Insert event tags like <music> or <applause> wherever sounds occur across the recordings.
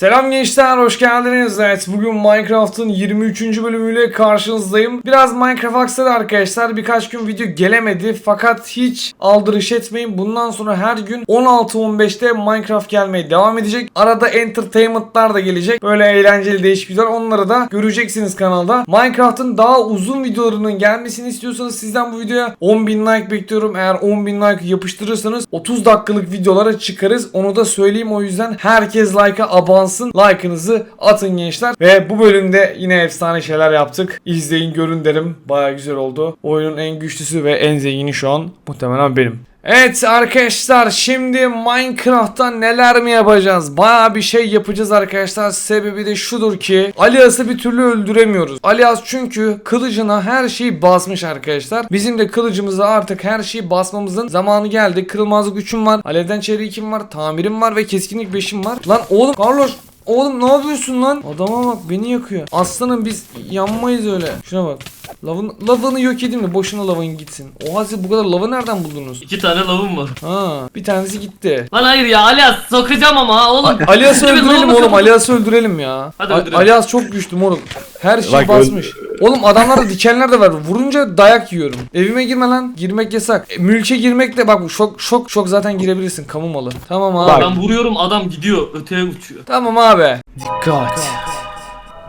Selam gençler hoş geldiniz. Evet bugün Minecraft'ın 23. bölümüyle karşınızdayım. Biraz Minecraft aksadı arkadaşlar. Birkaç gün video gelemedi fakat hiç aldırış etmeyin. Bundan sonra her gün 16-15'te Minecraft gelmeye devam edecek. Arada entertainment'lar da gelecek. Böyle eğlenceli değişik videolar onları da göreceksiniz kanalda. Minecraft'ın daha uzun videolarının gelmesini istiyorsanız sizden bu videoya 10.000 like bekliyorum. Eğer 10.000 like yapıştırırsanız 30 dakikalık videolara çıkarız. Onu da söyleyeyim o yüzden herkes like'a abansın. Like'ınızı atın gençler. Ve bu bölümde yine efsane şeyler yaptık. İzleyin görün derim. Baya güzel oldu. Oyunun en güçlüsü ve en zengini şu an muhtemelen benim. Evet arkadaşlar şimdi Minecraft'ta neler mi yapacağız? Baya bir şey yapacağız arkadaşlar. Sebebi de şudur ki Alias'ı bir türlü öldüremiyoruz. Alias çünkü kılıcına her şeyi basmış arkadaşlar. Bizim de kılıcımıza artık her şeyi basmamızın zamanı geldi. Kırılmazlık 3'üm var. Alevden çeyreği 2'm var. Tamirim var ve keskinlik 5'im var. Lan oğlum Carlos Oğlum ne yapıyorsun lan? Adama bak beni yakıyor. Aslanım biz yanmayız öyle. Şuna bak. Lavın, lavını yok edeyim de boşuna lavın gitsin. Oha siz bu kadar lavı nereden buldunuz? İki tane lavım var. Ha, bir tanesi gitti. Lan hayır ya Alias sokacağım ama oğlum. Alias'ı öldürelim oğlum. Alias'ı öldürelim ya. Hadi öldürelim. Alias çok güçlü moruk. Her şey Bak, basmış. Oğlum adamlarda dikenler de var. Vurunca dayak yiyorum. Evime girme lan. Girmek yasak. E, mülke girmek de bak bu şok şok şok zaten girebilirsin. Kamu malı. Tamam abi. Bak. Ben vuruyorum adam gidiyor öteye uçuyor. Tamam abi. Dikkat!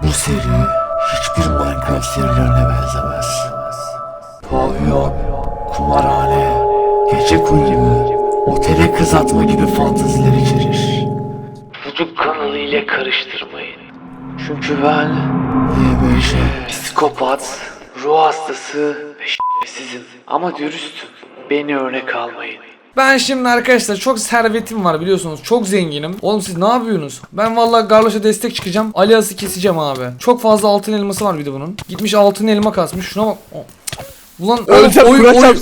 Bu seri hiçbir Minecraft serilerine benzemez. Pavyon, kumarhane, gece kulübü, otele kız atma gibi fantaziler içerir. YouTube kanalı ile karıştırmayın. Çünkü ben YBJ, psikopat, ruh hastası ve şerefsizim. Ama dürüstüm. Beni örnek almayın. Ben şimdi arkadaşlar çok servetim var biliyorsunuz. Çok zenginim. Oğlum siz ne yapıyorsunuz? Ben vallahi Garloş'a destek çıkacağım. Alias'ı keseceğim abi. Çok fazla altın elması var bir de bunun. Gitmiş altın elma kasmış. Şuna bak. Ulan Öleceğim, oy, oy-.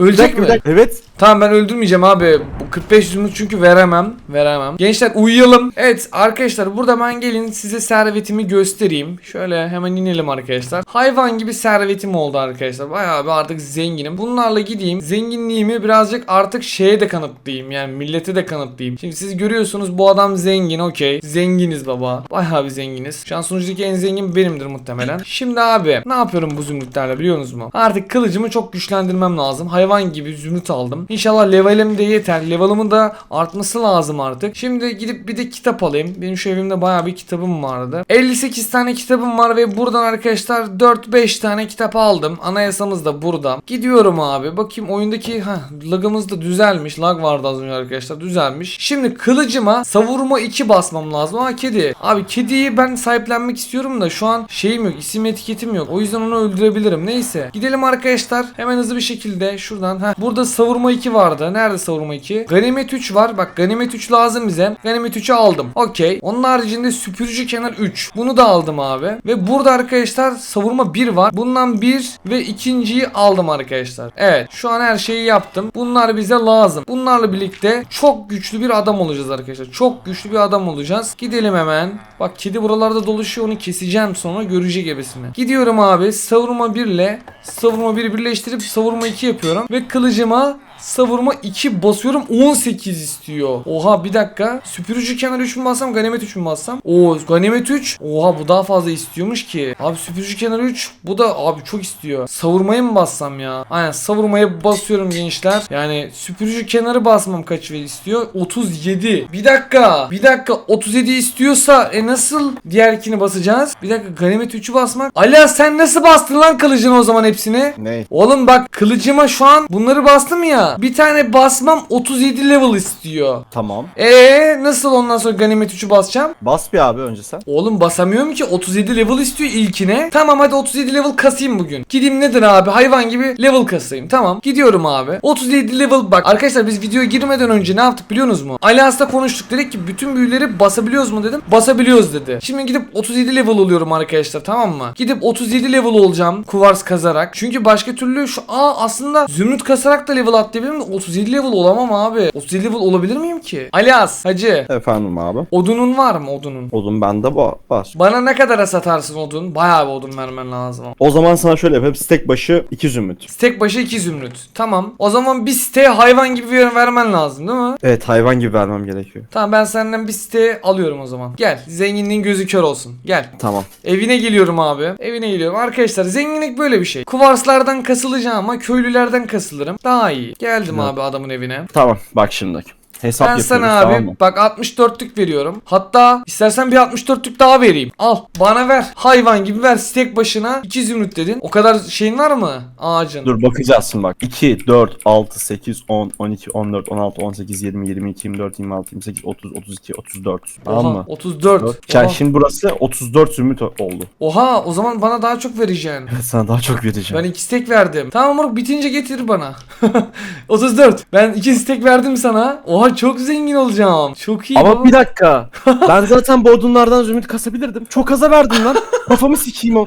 Bir ölecek mi? Evet. Tamam ben öldürmeyeceğim abi. Bu 45 zümrüt çünkü veremem. Veremem. Gençler uyuyalım. Evet arkadaşlar burada ben gelin size servetimi göstereyim. Şöyle hemen inelim arkadaşlar. Hayvan gibi servetim oldu arkadaşlar. Bayağı bir artık zenginim. Bunlarla gideyim. Zenginliğimi birazcık artık şeye de kanıtlayayım. Yani millete de kanıtlayayım. Şimdi siz görüyorsunuz bu adam zengin okey. Zenginiz baba. Bayağı bir zenginiz. Şu an sunucudaki en zengin benimdir muhtemelen. Şimdi abi ne yapıyorum bu zümrütlerle biliyor musunuz mu? Artık kılıcımı çok güçlendirmem lazım. Hayvan gibi zümrüt aldım. İnşallah levelim de yeter. Level'ımın da artması lazım artık. Şimdi gidip bir de kitap alayım. Benim şu evimde bayağı bir kitabım vardı. 58 tane kitabım var ve buradan arkadaşlar 4-5 tane kitap aldım. Anayasamız da burada. Gidiyorum abi. Bakayım oyundaki ha lagımız da düzelmiş. Lag vardı az önce arkadaşlar. Düzelmiş. Şimdi kılıcıma savurma 2 basmam lazım. Aa kedi. Abi kediyi ben sahiplenmek istiyorum da şu an şeyim yok. isim etiketim yok. O yüzden onu öldürebilirim. Neyse. Gidelim arkadaşlar. Hemen hızlı bir şekilde şuradan. Ha burada savurma 2 vardı. Nerede savurma 2? Ganimet 3 var. Bak ganimet 3 lazım bize. Ganimet 3'ü aldım. Okey. Onun haricinde süpürücü kenar 3. Bunu da aldım abi. Ve burada arkadaşlar savurma 1 var. Bundan 1 ve ikinciyi aldım arkadaşlar. Evet. Şu an her şeyi yaptım. Bunlar bize lazım. Bunlarla birlikte çok güçlü bir adam olacağız arkadaşlar. Çok güçlü bir adam olacağız. Gidelim hemen. Bak kedi buralarda dolaşıyor. Onu keseceğim sonra görecek ebesini. Gidiyorum abi. Savurma 1 ile savurma 1'i birleştirip savurma 2 yapıyorum. Ve kılıcıma savurma 2 basıyorum 18 istiyor. Oha bir dakika. Süpürücü kenar 3 mü bassam ganimet 3 mü bassam? Oo ganimet 3. Oha bu daha fazla istiyormuş ki. Abi süpürücü kenar 3. Bu da abi çok istiyor. Savurmaya mı bassam ya? Aynen savurmaya basıyorum gençler. Yani süpürücü kenarı basmam kaç ver istiyor? 37. Bir dakika. Bir dakika 37 istiyorsa e nasıl diğerkini basacağız? Bir dakika ganimet 3'ü basmak. Ala sen nasıl bastın lan kılıcını o zaman hepsini? Ne? Oğlum bak kılıcıma şu an bunları bastım ya. Bir tane basmam 37 level istiyor. Tamam. Ee nasıl ondan sonra ganimet 3'ü basacağım? Bas bir abi önce sen. Oğlum basamıyorum ki 37 level istiyor ilkine. Tamam hadi 37 level kasayım bugün. Gideyim nedir abi hayvan gibi level kasayım. Tamam gidiyorum abi. 37 level bak arkadaşlar biz videoya girmeden önce ne yaptık biliyorsunuz mu? Alias'la konuştuk dedik ki bütün büyüleri basabiliyoruz mu dedim. Basabiliyoruz dedi. Şimdi gidip 37 level oluyorum arkadaşlar tamam mı? Gidip 37 level olacağım kuvars kazarak. Çünkü başka türlü şu aa aslında zümrüt kasarak da level atlayabilirim diyebilirim de 37 level olamam abi. 37 level olabilir miyim ki? Alias hacı. Efendim abi. Odunun var mı odunun? Odun bende ba- var. Bana ne kadara satarsın odun? Bayağı bir odun vermen lazım. O zaman sana şöyle yapayım. Stek başı 2 zümrüt. Stek başı 2 zümrüt. Tamam. O zaman bir siteye hayvan gibi ver- vermen lazım değil mi? Evet hayvan gibi vermem gerekiyor. Tamam ben senden bir site alıyorum o zaman. Gel. Zenginliğin gözü kör olsun. Gel. Tamam. Evine geliyorum abi. Evine geliyorum. Arkadaşlar zenginlik böyle bir şey. Kuvarslardan kasılacağım ama köylülerden kasılırım. Daha iyi. Geldim abi adamın evine. Tamam bak şimdi. Hesap Ben yapıyoruz sana abi tamam mı? bak 64'lük veriyorum. Hatta istersen bir 64'lük daha vereyim. Al bana ver. Hayvan gibi ver. Stek başına 2 zümrüt dedin. O kadar şeyin var mı ağacın? Dur bakacağız şimdi bak. 2, 4, 6, 8, 10, 12, 14, 16, 18, 20, 22, 24, 26, 28, 30, 32, 34. Tamam Oha, mı? 34. Yani Oha. şimdi burası 34 zümrüt oldu. Oha o zaman bana daha çok vereceksin. Evet sana daha çok vereceğim. Ben iki stek verdim. Tamam moruk bitince getir bana. <laughs> 34. Ben iki stek verdim sana. Oha çok zengin olacağım. Çok iyi. Ama baba. bir dakika. <laughs> ben zaten bu odunlardan zümrüt kasabilirdim. Çok aza verdin lan. Kafamı sikeyim o.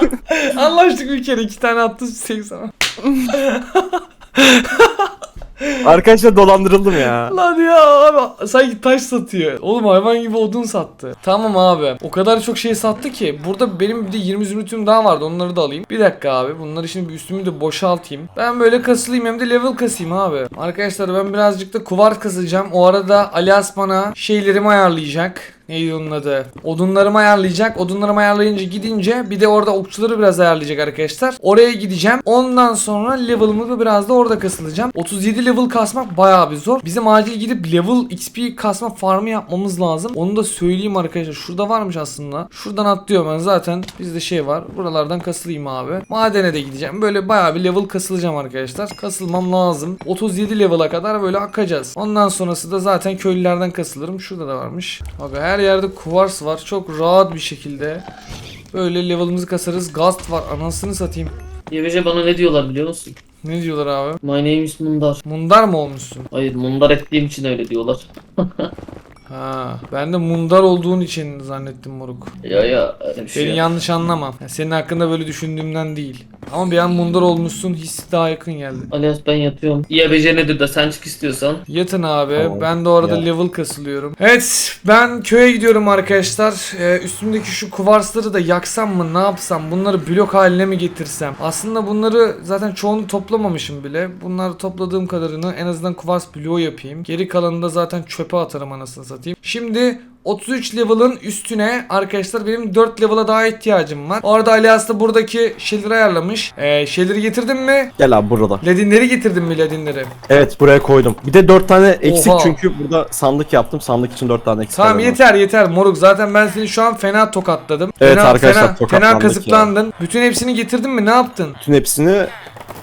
<laughs> Anlaştık bir kere iki tane attım stek sana. <laughs> Arkadaşlar dolandırıldım ya. Lan ya abi sanki taş satıyor. Oğlum hayvan gibi odun sattı. Tamam abi. O kadar çok şey sattı ki. Burada benim bir de 20 zümrütüm daha vardı. Onları da alayım. Bir dakika abi. Bunları şimdi üstümü de boşaltayım. Ben böyle kasılayım hem de level kasayım abi. Arkadaşlar ben birazcık da kuvar kasacağım. O arada Alias bana şeylerimi ayarlayacak. Neydi onun adı? Odunlarımı ayarlayacak. Odunlarımı ayarlayınca gidince bir de orada okçuları biraz ayarlayacak arkadaşlar. Oraya gideceğim. Ondan sonra level'ımı da biraz da orada kasılacağım. 37 level kasmak bayağı bir zor. Bizim acil gidip level XP kasma farmı yapmamız lazım. Onu da söyleyeyim arkadaşlar. Şurada varmış aslında. Şuradan atlıyorum ben zaten. Bizde şey var. Buralardan kasılayım abi. Madene de gideceğim. Böyle bayağı bir level kasılacağım arkadaşlar. Kasılmam lazım. 37 level'a kadar böyle akacağız. Ondan sonrası da zaten köylülerden kasılırım. Şurada da varmış. Abi her yerde kuvars var. Çok rahat bir şekilde. Böyle level'ımızı kasarız. Gast var. Anasını satayım. YBC bana ne diyorlar biliyor musun? Ne diyorlar abi? My name is Mundar. Mundar mı olmuşsun? Hayır Mundar ettiğim için öyle diyorlar. <laughs> Ha, ben de mundar olduğun için zannettim moruk. Ya ya öyle bir şey Beni yok. yanlış anlama. Ya senin hakkında böyle düşündüğümden değil. Ama bir an mundar olmuşsun hissi daha yakın geldi. Alias ben yatıyorum. YBC nedir de sen çık istiyorsan. Yatın abi. Tamam. Ben de orada Ya. level kasılıyorum. Evet ben köye gidiyorum arkadaşlar. Ee, üstümdeki şu kuvarsları da yaksam mı ne yapsam? Bunları blok haline mi getirsem? Aslında bunları zaten çoğunu toplamamışım bile. Bunları topladığım kadarını en azından kuvars bloğu yapayım. Geri kalanını da zaten çöpe atarım anasını satayım. Şimdi 33 level'ın üstüne arkadaşlar benim 4 level'a daha ihtiyacım var. Orada Alias da buradaki şeyleri ayarlamış. Ee, şeyleri getirdin mi? Gel abi burada. Ladinleri getirdin mi ladinleri? Evet buraya koydum. Bir de 4 tane eksik Oha. çünkü burada sandık yaptım. Sandık için 4 tane eksik. Tamam yeter yeter moruk zaten ben seni şu an fena tokatladım. Evet fena, arkadaşlar, fena, fena kazıklandın. Bütün hepsini getirdin mi ne yaptın? Bütün hepsini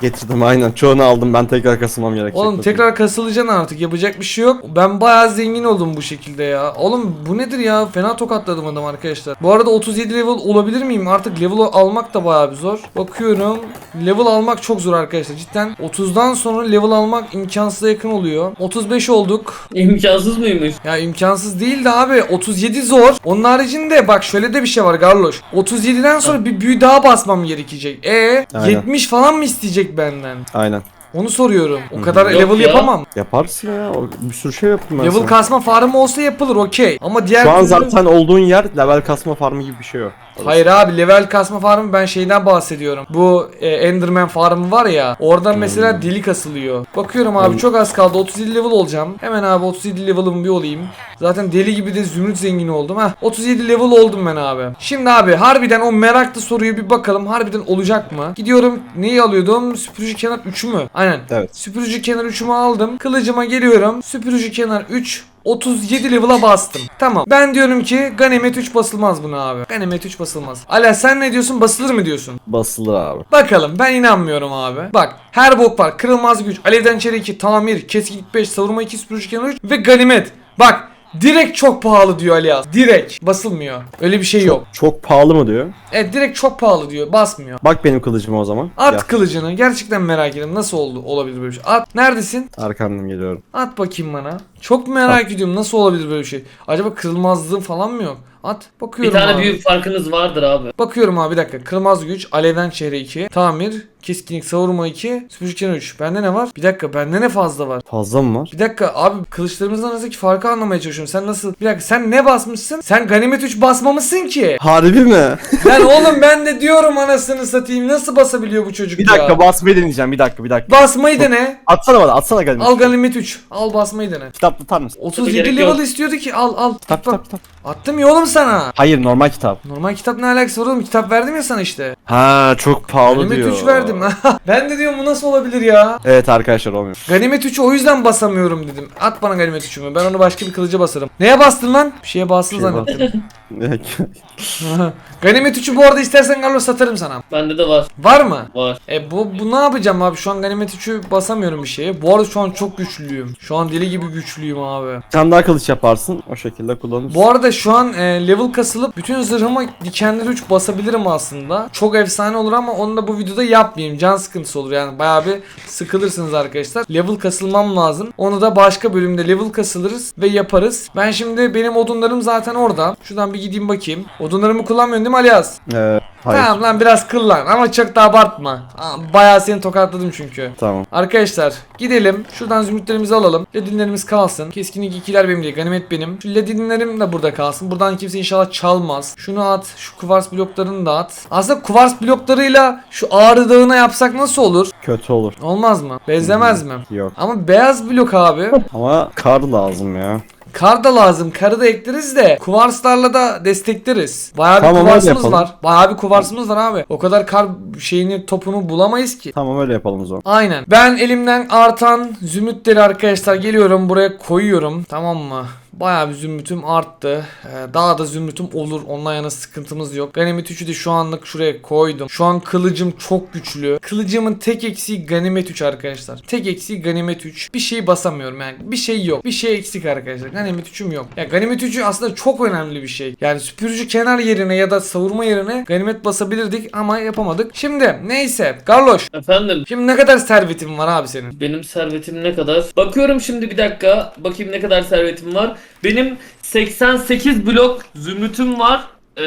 getirdim aynen. Çoğunu aldım. Ben tekrar kasılmam gerekecek. Oğlum bakayım. tekrar kasılacaksın artık yapacak bir şey yok. Ben bayağı zengin oldum bu şekilde ya. Oğlum bu nedir ya? Fena tokatladım adam arkadaşlar. Bu arada 37 level olabilir miyim? Artık level almak da bayağı bir zor. Bakıyorum. Level almak çok zor arkadaşlar cidden. 30'dan sonra level almak imkansıza yakın oluyor. 35 olduk. İmkansız mıymış? Ya imkansız değil de abi 37 zor. Onun haricinde bak şöyle de bir şey var Garloş. 37'den sonra bir büyü daha basmam gerekecek. E Aynen. 70 falan mı isteyecek benden? Aynen. Onu soruyorum. O kadar Yok level ya. yapamam. Yaparsın ya. o- Bir sürü şey yaptım ben Level sana. kasma farmı olsa yapılır okey. Ama diğer Şu an türlü- zaten olduğun yer level kasma farmı gibi bir şey yok. Hayır abi level kasma farmı ben şeyden bahsediyorum. Bu e, Enderman farmı var ya. Oradan mesela deli kasılıyor. Bakıyorum abi Hmm. çok az kaldı. 37 level olacağım. Hemen abi 37 level'ım bir olayım. Zaten deli gibi de zümrüt zengini oldum. ha. 37 level oldum ben abi. Şimdi abi harbiden o meraklı soruyu bir bakalım. Harbiden olacak mı? Gidiyorum neyi alıyordum? Süpürücü kenar 3'ü mü? Aynen. Evet. Süpürücü kenar 3'ümü aldım. Kılıcıma geliyorum. Süpürücü kenar 3. 37 level'a bastım. Tamam. Ben diyorum ki Ganimet 3 basılmaz buna abi. Ganimet 3 basılmaz. Ala sen ne diyorsun? Basılır mı diyorsun? Basılır abi. Bakalım ben inanmıyorum abi. Bak her bok var. Kırılmaz güç, alevden çeri 2, tamir, keskinlik 5, savurma 2, süpürücü kenar 3 ve ganimet. Bak direkt çok pahalı diyor Alias. Direkt basılmıyor. Öyle bir şey yok. Çok pahalı mı diyor. Evet direkt çok pahalı diyor. Basmıyor. Bak benim kılıcıma o zaman. At Gel. kılıcını. Gerçekten merak ediyorum. Nasıl oldu olabilir böyle bir şey? At. Neredesin? Arkandan geliyorum. At bakayım bana. Çok merak ediyorum nasıl olabilir böyle bir şey. Acaba kırılmazlığı falan mı yok? At. Bir Bakıyorum tane abi. büyük farkınız vardır abi. Bakıyorum abi bir dakika. Kırmaz güç, alevden çehre 2, tamir, keskinlik, savurma 2, süpürücü kenar 3. Bende ne var? Bir dakika bende ne fazla var? Fazla mı var? Bir dakika abi kılıçlarımızın arasındaki farkı anlamaya çalışıyorum. Sen nasıl? Bir dakika sen ne basmışsın? Sen ganimet 3 basmamışsın ki. Harbi mi? Lan <laughs> oğlum ben de diyorum anasını satayım. Nasıl basabiliyor bu çocuk bir ya? dakika basmayı deneyeceğim bir dakika bir dakika. Basmayı dene. Atsana bana atsana gelmiş. Al ganimet 3. Al basmayı dene. Kitap tutar mısın? 37 gerek level yok. istiyordu ki al al. Kitap kitap kitap. Attım ya oğlum sana. Hayır normal kitap. Normal kitap ne alakası var oğlum? Kitap verdim ya sana işte. Ha çok pahalı Ganimet diyor. 3 verdim. <laughs> ben de diyorum bu nasıl olabilir ya? Evet arkadaşlar olmuyor. Ganimet 3'ü o yüzden basamıyorum dedim. At bana ganimet 3'ümü. Ben onu başka bir kılıca basarım. Neye bastın lan? Bir şeye bastın şeye zannettim. <laughs> <laughs> Ganimet 3'ü bu arada istersen Carlos satarım sana. Bende de var. Var mı? Var. E bu, bu ne yapacağım abi? Şu an ganimet 3'ü basamıyorum bir şeye. Bu arada şu an çok güçlüyüm. Şu an deli gibi güçlüyüm abi. Sen daha kılıç yaparsın o şekilde kullanırsın. Bu arada şu an e, level kasılıp bütün zırhıma dikenleri 3 basabilirim aslında. Çok efsane olur ama onu da bu videoda yapmayayım. Can sıkıntısı olur yani. Bayağı bir sıkılırsınız arkadaşlar. Level kasılmam lazım. Onu da başka bölümde level kasılırız ve yaparız. Ben şimdi benim odunlarım zaten orada. Şuradan bir gideyim bakayım. Odunlarımı kullanmıyorsun değil mi Alias? Ee, hayır. Tamam lan biraz kıllan ama çok da abartma. Aa, Bayağı seni tokatladım çünkü. Tamam. Arkadaşlar gidelim. Şuradan zümrütlerimizi alalım. Ledinlerimiz kalsın. Keskinlik ikiler benim değil. Ganimet benim. Şu ledinlerim de burada kalsın. Buradan kimse inşallah çalmaz. Şunu at. Şu kuvars bloklarını da at. Aslında kuvars bloklarıyla şu ağrı dağına yapsak nasıl olur? Kötü olur. Olmaz mı? Benzemez mi? Yok. Ama beyaz blok abi. <laughs> Ama kar lazım ya. Kar da lazım. Karı da ekleriz de kuvarslarla da destekleriz. Bayağı bir Tamam, öyle kuvarsımız yapalım. var. Bayağı bir kuvarsımız var abi. O kadar kar şeyini topunu bulamayız ki. Tamam öyle yapalım o zaman. Aynen. Ben elimden artan zümrütleri arkadaşlar geliyorum buraya koyuyorum. Tamam mı? Bayağı bir zümrütüm arttı. Ee, daha da zümrütüm olur. Ondan yana sıkıntımız yok. Ganimet 3'ü de şu anlık şuraya koydum. Şu an kılıcım çok güçlü. Kılıcımın tek eksiği ganimet 3 arkadaşlar. Tek eksiği ganimet 3. Bir şey basamıyorum yani. Bir şey yok. Bir şey eksik arkadaşlar. Ganimet 3'üm yok. Ya ganimet 3'ü aslında çok önemli bir şey. Yani süpürücü kenar yerine ya da savurma yerine ganimet basabilirdik ama yapamadık. Şimdi neyse. Garloş. Efendim Şimdi ne kadar servetin var abi senin? benim servetim ne kadar? Bakıyorum şimdi bir dakika. Bakayım ne kadar servetim var. Benim 88 blok zümrütüm var. Ee,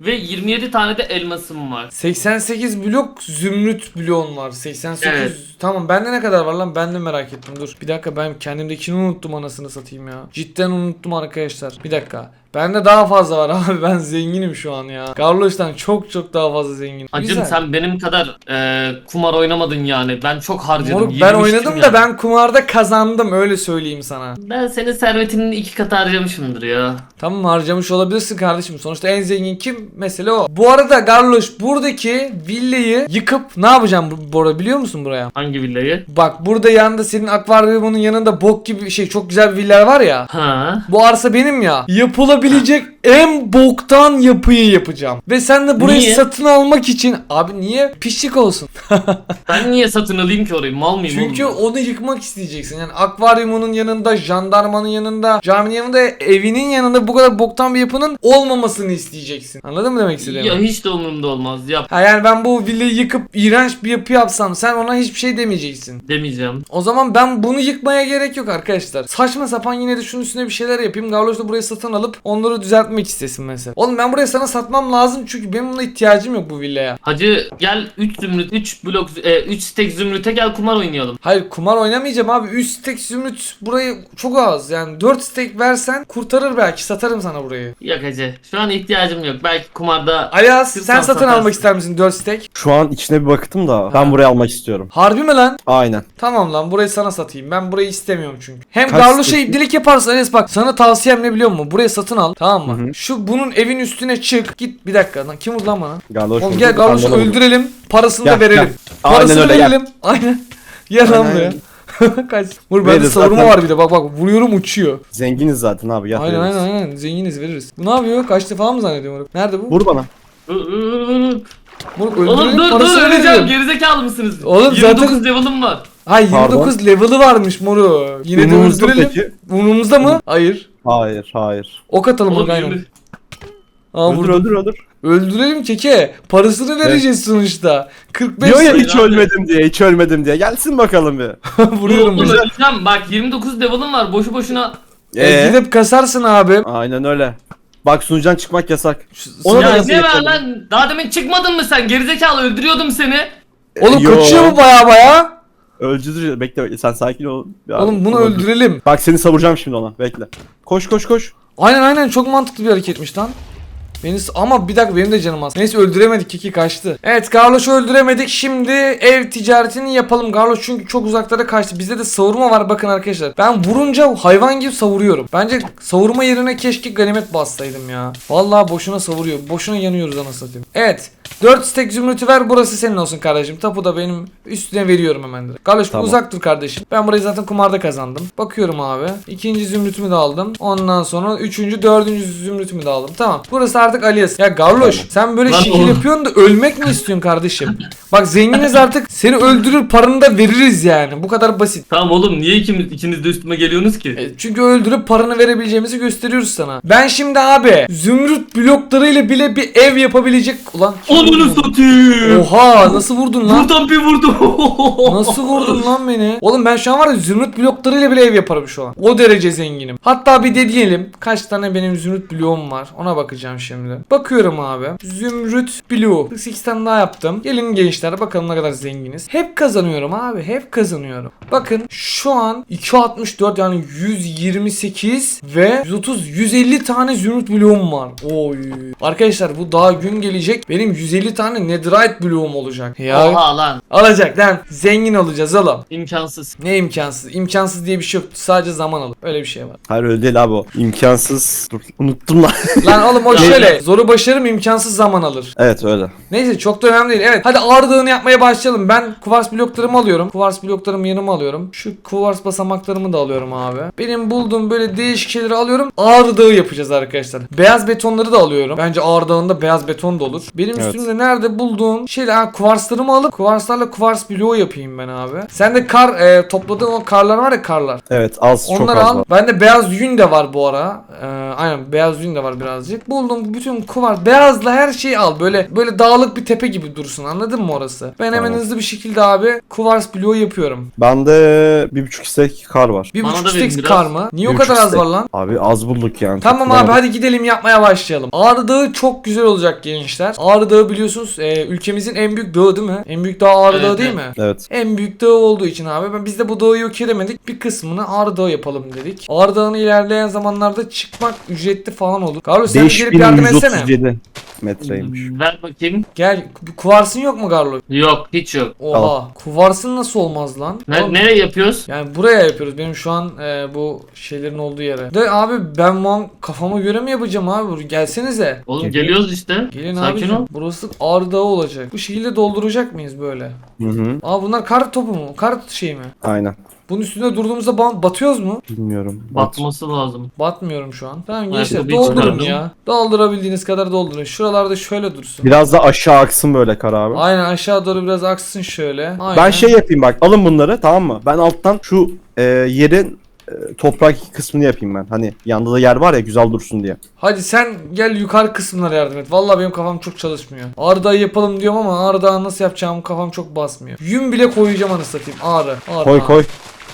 ve 27 tane de elmasım var. 88 blok zümrüt bloğun var. 88. Evet. Tamam bende ne kadar var lan? Ben de merak ettim. Dur. Bir dakika ben kendimdekini unuttum anasını satayım ya. Cidden unuttum arkadaşlar. Bir dakika. Bende daha fazla var <laughs> abi. Ben zenginim şu an ya. Carlos'tan çok çok daha fazla zenginim. Hacım Güzel. sen benim kadar e, kumar oynamadın yani. Ben çok harcadım. Moruk, ben oynadım yani. da ben kumarda kazandım öyle söyleyeyim sana. Ben senin servetinin iki katı harcamışımdır ya. Tamam harcamış olabilirsin kardeşim. Sonuçta en zengin kim? Mesele o. Bu arada Garloş buradaki villayı yıkıp ne yapacağım bu, bu arada biliyor musun buraya? Hangi villayı? Bak burada yanında senin akvaryumunun yanında bok gibi şey çok güzel bir villa var ya. Ha? Bu arsa benim ya. Yapılabilecek en boktan yapıyı yapacağım. Ve sen de burayı Niye? satın almak için abi niye? Pişlik olsun. <laughs> Ben niye satın alayım ki orayı? Mal mıyım Çünkü oğlum? onu yıkmak isteyeceksin. Yani akvaryumunun yanında, jandarmanın yanında, caminin yanında, evinin yanında bu kadar boktan bir yapının olmamasını isteyeceksin. Anladın mı demek istediğimi? Ya hiç de umurumda olmaz. Yap Ha yani ben bu villayı yıkıp iğrenç bir yapı yapsam sen ona hiçbir şey demeyeceksin. demeyeceğim. O zaman ben bunu yıkmaya gerek yok arkadaşlar. Saçma sapan yine de şunun üstüne bir şeyler yapayım. Garloş da burayı satın alıp onları düzeltmek istesin mesela. Oğlum ben burayı sana satmam lazım çünkü benim buna ihtiyacım yok bu villaya. Hacı gel 3 zümrüt 3 blok 3 stek zümrüte gel kumar oynayalım. Hayır kumar oynamayacağım abi. 3 stek zümrüt burayı çok az. Yani 4 stek versen kurtarır belki. Satarım sana burayı. Yok hacı. Şu an ihtiyacım yok. Belki kumarda Ayaz sen satın satarsın. almak ister misin 4 stek? Şu an içine bir baktım da ben burayı almak istiyorum. Harbi mi lan? Aynen. Tamam lan burayı sana satayım. Ben burayı istemiyorum çünkü. Hem Kaç Garloş'a stek? ibdilik yaparsan Enes bak sana tavsiyem ne biliyor musun? Burayı satın al tamam mı? Hı. Şu bunun evin üstüne çık. Git bir dakika lan kim vurdu lan bana? Galoş Oğlum gel anlamadım. öldürelim. Parasını Gel, da verelim. gel. Aynen Parasını öyle, gel. verelim. <laughs> Aynen. Gel lan Aynen. buraya. <laughs> Kaç. Vur bende Veririz savurma zaten. var bir de bak bak vuruyorum uçuyor. Zenginiz zaten abi gel. Aynen veririz. aynen aynen zenginiz veririz. Bu ne yapıyor? Kaçtı falan mı zannediyor moruk? Nerede bu? Vur bana. Moruk Oğlum öldürelim dur dur parasını öleceğim. verelim. Gerizekalı mısınız? Oğlum 29 zaten- level'ım var. Hay Pardon. 29 level'ı varmış moru. Yine de Umurumuzda öldürelim. peki? Umurumuzda mı? Hayır. Hayır hayır. Ok atalım Oğlum yirmi- Aa, öldür vurdum. öldür öldür. Öldürelim keke. Parasını vereceğiz sonuçta. 45 Diyor ya hiç abi. ölmedim diye hiç ölmedim diye. Gelsin bakalım bir. <laughs> vuruyorum Oğlum bize. öleceğim. Bak 29 level'ım var. Boşu boşuna. E, Ee? gidip kasarsın abi. Aynen öyle. Bak sunucudan çıkmak yasak. Ona da ya ne var yapalım? lan? Daha demin çıkmadın mı sen? Gerizekalı öldürüyordum seni. Oğlum Yo. kaçıyor mu baya baya? Öldürür. Bekle bekle sen sakin ol. Ya, Oğlum bunu öldür. öldürelim. Bak seni savuracağım şimdi ona. Bekle. Koş koş koş. Aynen aynen çok mantıklı bir hareketmiş lan. Beni ama bir dakika benim de canım az. Neyse öldüremedik Kiki kaçtı. Evet Garloş'u öldüremedik. Şimdi ev ticaretini yapalım. Garloş çünkü çok uzaklara kaçtı. Bizde de savurma var bakın arkadaşlar. Ben vurunca hayvan gibi savuruyorum. Bence savurma yerine keşke ganimet bassaydım ya. Vallahi boşuna savuruyor. Boşuna yanıyoruz anasını satayım. Evet. 4 stek zümrütü ver burası senin olsun kardeşim. Tapu da benim üstüne veriyorum hemen direkt. Garloş Tamam. uzak dur kardeşim. Ben burayı zaten kumarda kazandım. Bakıyorum abi. İkinci zümrütümü de aldım. Ondan sonra üçüncü, dördüncü zümrütümü de aldım. Tamam. Burası artık Alias. Ya Garloş Tamam. sen böyle Lan şekil oğlum. yapıyorsun da ölmek mi istiyorsun kardeşim? Bak zenginiz artık seni öldürür paranı da veririz yani. Bu kadar basit. Tamam oğlum niye ikimiz, ikiniz de üstüme geliyorsunuz ki? E, Çünkü öldürüp paranı verebileceğimizi gösteriyoruz sana. Ben şimdi abi zümrüt bloklarıyla bile bir ev yapabilecek... Ulan bunu? satayım. Oha nasıl vurdun lan? Buradan bir vurdum. <laughs> Nasıl vurdun lan beni? Oğlum ben şu an var ya zümrüt bloklarıyla bile ev yaparım şu an. O derece zenginim. Hatta bir de diyelim kaç tane benim zümrüt bloğum var. Ona bakacağım şimdi. Bakıyorum abi. Zümrüt bloğu. 48 tane daha yaptım. Gelin gençler bakalım ne kadar zenginiz. Hep kazanıyorum abi. Hep kazanıyorum. Bakın şu an 264 yani 128 ve 130 150 tane zümrüt bloğum var. Oy. Arkadaşlar bu daha gün gelecek. Benim 150 tane netherite bloğum olacak. Ya Oha lan. Alacak lan. Zengin olacağız oğlum. İmkansız. Ne imkansız? İmkansız diye bir şey yok. Sadece zaman alır. Öyle bir şey var. Hayır öyle değil abi o. İmkansız. Dur unuttum lan. <laughs> Lan oğlum o şöyle. Zoru başarım imkansız zaman alır. evet öyle. Neyse çok da önemli değil. Evet hadi ağır dağını yapmaya başlayalım. Ben kuvars bloklarımı alıyorum. Kuvars bloklarımı yanıma alıyorum. Şu kuvars basamaklarımı da alıyorum abi. Benim bulduğum böyle değişik şeyleri alıyorum. Ağır dağı yapacağız arkadaşlar. Beyaz betonları da alıyorum. Bence ağır dağında beyaz beton da olur. Benim Evet. Üstümde nerede bulduğum şeyler ha, kuvarslarımı alıp kuvarslarla kuvars bloğu yapayım ben abi. Sen de kar e, topladığın o karlar var ya karlar. Evet az çok Onları az al. var. Bende beyaz yün de var bu ara. Ee, aynen beyaz yün de var birazcık. Buldum bütün kuvar beyazla her şeyi al. Böyle böyle dağlık bir tepe gibi dursun. Anladın mı orası? Ben hemen Tamam. hızlı bir şekilde abi kuvars bloğu yapıyorum. Bende bir buçuk istek kar var. Bir Bana buçuk da verin stek biraz. kar mı? Niye Bir o kadar az istek. var lan? Abi az bulduk yani. Tamam Çok abi hadi gidelim yapmaya başlayalım. Ağrı Dağı çok güzel olacak gençler. Ağrı Dağı biliyorsunuz e, ülkemizin en büyük dağı değil mi? En büyük dağ Ağrı Evet, Dağı değil evet. mi? Evet. En büyük dağ olduğu için abi ben biz de bu dağı yok edemedik. Bir kısmını Ağrı Dağı yapalım dedik. Ağrı Dağı'nı ilerleyen zamanlarda çıkmak ücretli falan olur. Carlos sen de gelip yardım etsene. 5137 metreymiş. Ver bakayım. Gel bir kuvarsın yok mu Carlos? Yok hiç yok. Oha. Tamam. Kuvarsın nasıl olmaz lan? Ne, Oğlum, nereye yapıyoruz? Yani buraya yapıyoruz. Benim şu an e, bu şeylerin olduğu yere. De abi ben bu an kafama göre mi yapacağım abi? Gelsenize. Oğlum Geliyor. geliyoruz işte. Gelin Sakin abi. ol. Burası Ağrı Dağı olacak. Bu şekilde dolduracak mıyız böyle? Hı hı. Aa bunlar kar topu mu? Kar şey mi? Aynen. Bunun üstünde durduğumuzda ba- batıyoruz mu? Bilmiyorum. Batması lazım. Batmıyorum şu an. Tamam gençler tabii doldurun çıkardım. ya. Doldurabildiğiniz kadar doldurun. Şuralarda şöyle dursun. Biraz da aşağı aksın böyle kar abi. Aynen aşağı doğru biraz aksın şöyle. Aynen. Ben şey yapayım bak alın bunları tamam mı? Ben alttan şu e, yerin toprak kısmını yapayım ben. Hani yanında da yer var ya güzel dursun diye. Hadi sen gel yukarı kısımlara yardım et. Vallahi benim kafam çok çalışmıyor. Ağrı Dağı yapalım diyorum ama Ağrı Dağı nasıl yapacağım kafam çok basmıyor. Yün bile koyacağım anı satayım. Ağrı. Ağrı. Koy Ağrı. koy.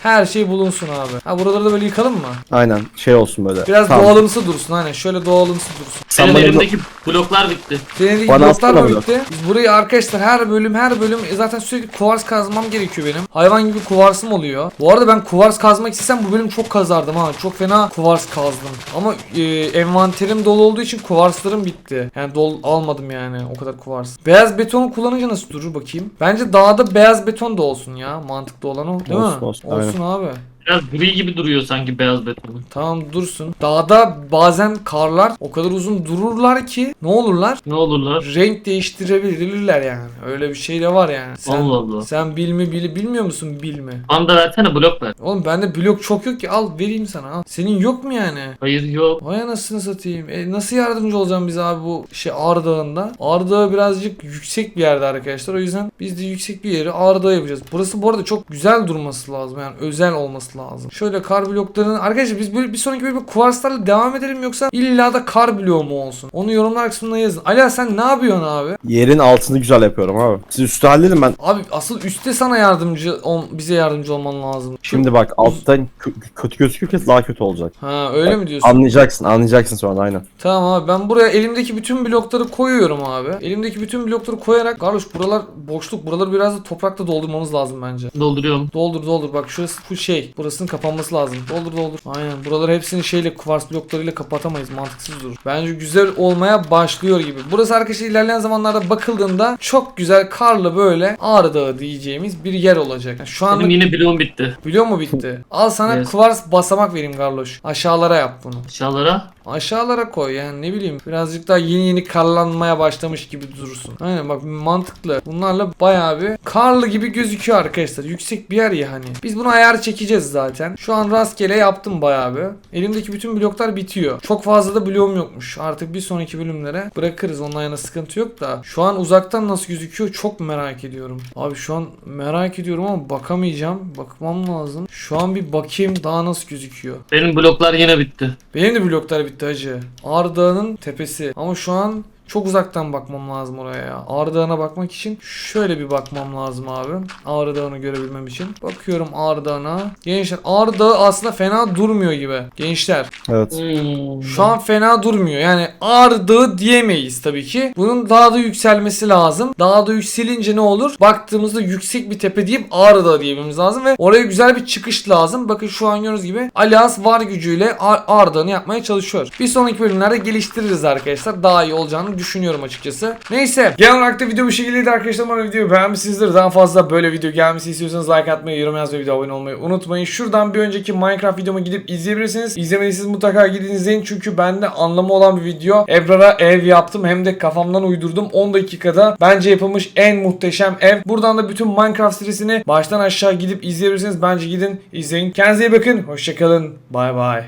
Her şey bulunsun abi. Ha buraları da böyle yıkalım mı? Aynen şey olsun böyle. Biraz Tamam. doğalımsı dursun aynen. Şöyle doğalımsı dursun. Sen Benim bana elimdeki bloklar bitti. Senin Bana bloklar mı atsana bitti? Biz burayı arkadaşlar her bölüm her bölüm e, zaten sürekli kuvars kazmam gerekiyor benim. Hayvan gibi kuvarsım oluyor. Bu arada ben kuvars kazmak istesem bu bölüm çok kazardım ha. Çok fena kuvars kazdım. Ama e, envanterim dolu olduğu için kuvarslarım bitti. Yani dol almadım yani o kadar kuvars. Beyaz betonu kullanınca nasıl durur bakayım? Bence dağda beyaz beton da olsun ya. Mantıklı olan o değil Olsun, mi? olsun, olsun abi. Biraz gri gibi duruyor sanki beyaz beton. Tamam dursun. Dağda bazen karlar o kadar uzun dururlar ki ne olurlar? Ne olurlar? renk değiştirebilirler yani. Öyle bir şey de var yani. Sen, Allah Allah. Sen bil mi bil, bilmiyor musun bil mi? Bana da versene blok ver. Oğlum bende blok çok yok ki al vereyim sana al. Senin yok mu yani? Hayır yok. Vay anasını satayım. E, nasıl yardımcı olacağım bize abi bu şey Ağrı Dağı'nda? Ağrı Dağı birazcık yüksek bir yerde arkadaşlar. O yüzden biz de yüksek bir yeri Ağrı Dağı yapacağız. Burası bu arada çok güzel durması lazım. Yani özel olması lazım. Şöyle kar bloklarını... Arkadaşlar biz böyle bir sonraki bölümde kuvarslarla devam edelim yoksa illa da kar bloğu mu olsun? Onu yorumlar kısmına yazın. Ala sen ne yapıyorsun abi? Yerin altını güzel yapıyorum abi. Siz üstü halledin ben. Abi asıl üstte sana yardımcı ol- bize yardımcı olman lazım. Şimdi bak alttan kö- kötü gözükürken daha kötü olacak. Ha öyle mi diyorsun? Anlayacaksın, anlayacaksın sonra aynen. Tamam abi ben buraya elimdeki bütün blokları koyuyorum abi. Elimdeki bütün blokları koyarak Garloş buralar boşluk. Buraları biraz da toprakla doldurmamız lazım bence. Dolduruyorum. Doldur doldur bak şurası full şey. Burasının kapanması lazım. Doldur doldur. Aynen buraları hepsini şeyle kuvars bloklarıyla kapatamayız. Mantıksız durur. Bence güzel olmaya başlıyor gibi. Burası arkadaşlar ilerleyen zamanlarda bakıldığında çok güzel karlı böyle Ağrı Dağı diyeceğimiz bir yer olacak. Yani şu Benim anda yine bloğum bitti. biliyor mu bitti? Al sana Evet. kuvars basamak vereyim Garloş. Aşağılara yap bunu. Aşağılara. Aşağılara koy yani ne bileyim birazcık daha yeni yeni karlanmaya başlamış gibi durursun. Aynen bak mantıklı. Bunlarla bayağı bir karlı gibi gözüküyor arkadaşlar. Yüksek bir yer ya hani. Biz bunu ayar çekeceğiz zaten. Şu an rastgele yaptım bayağı bir. Elimdeki bütün bloklar bitiyor. Çok fazla da bloğum yokmuş. Artık bir sonraki bölümlere bırakırız. Ondan yana sıkıntı yok da. Şu an uzaktan nasıl gözüküyor çok merak ediyorum. Abi şu an merak ediyorum ama bakamayacağım. Bakmam lazım. Şu an bir bakayım daha nasıl gözüküyor. Benim bloklar yine bitti. Benim de bloklar bitti hacı. Ağrı Dağı'nın tepesi. Ama şu an çok uzaktan bakmam lazım oraya ya. Ağrı Dağı'na bakmak için şöyle bir bakmam lazım abi. Ağrı Dağı'nı görebilmem için. Bakıyorum Ağrı Dağı'na. Gençler Ağrı Dağı aslında fena durmuyor gibi. Gençler Evet. Hmm. şu an fena durmuyor. Yani Ağrı Dağı diyemeyiz tabii ki. Bunun daha da yükselmesi lazım. Daha da yükselince ne olur? Baktığımızda yüksek bir tepe deyip Ağrı Dağı diyebilmemiz lazım ve oraya güzel bir çıkış lazım. Bakın şu an gördüğünüz gibi Alias var gücüyle Ağ- Ağrı Dağı'nı yapmaya çalışıyor. Bir sonraki bölümlerde geliştiririz arkadaşlar. Daha iyi olacağını düşünüyorum açıkçası. Neyse. Genel olarak da video bu şekildeydi arkadaşlar. Umarım videoyu beğenmişsinizdir. Daha fazla böyle video gelmesi istiyorsanız like atmayı, yorum yazmayı, video abone olmayı unutmayın. Şuradan bir önceki Minecraft videomu gidip izleyebilirsiniz. İzlemediyseniz mutlaka gidin izleyin. Çünkü bende anlamı olan bir video. Ebrar'a ev yaptım. Hem de kafamdan uydurdum. 10 dakikada bence yapılmış en muhteşem ev. Buradan da bütün Minecraft serisini baştan aşağı gidip izleyebilirsiniz. Bence gidin izleyin. Kendinize iyi bakın. Hoşçakalın. Bay bay.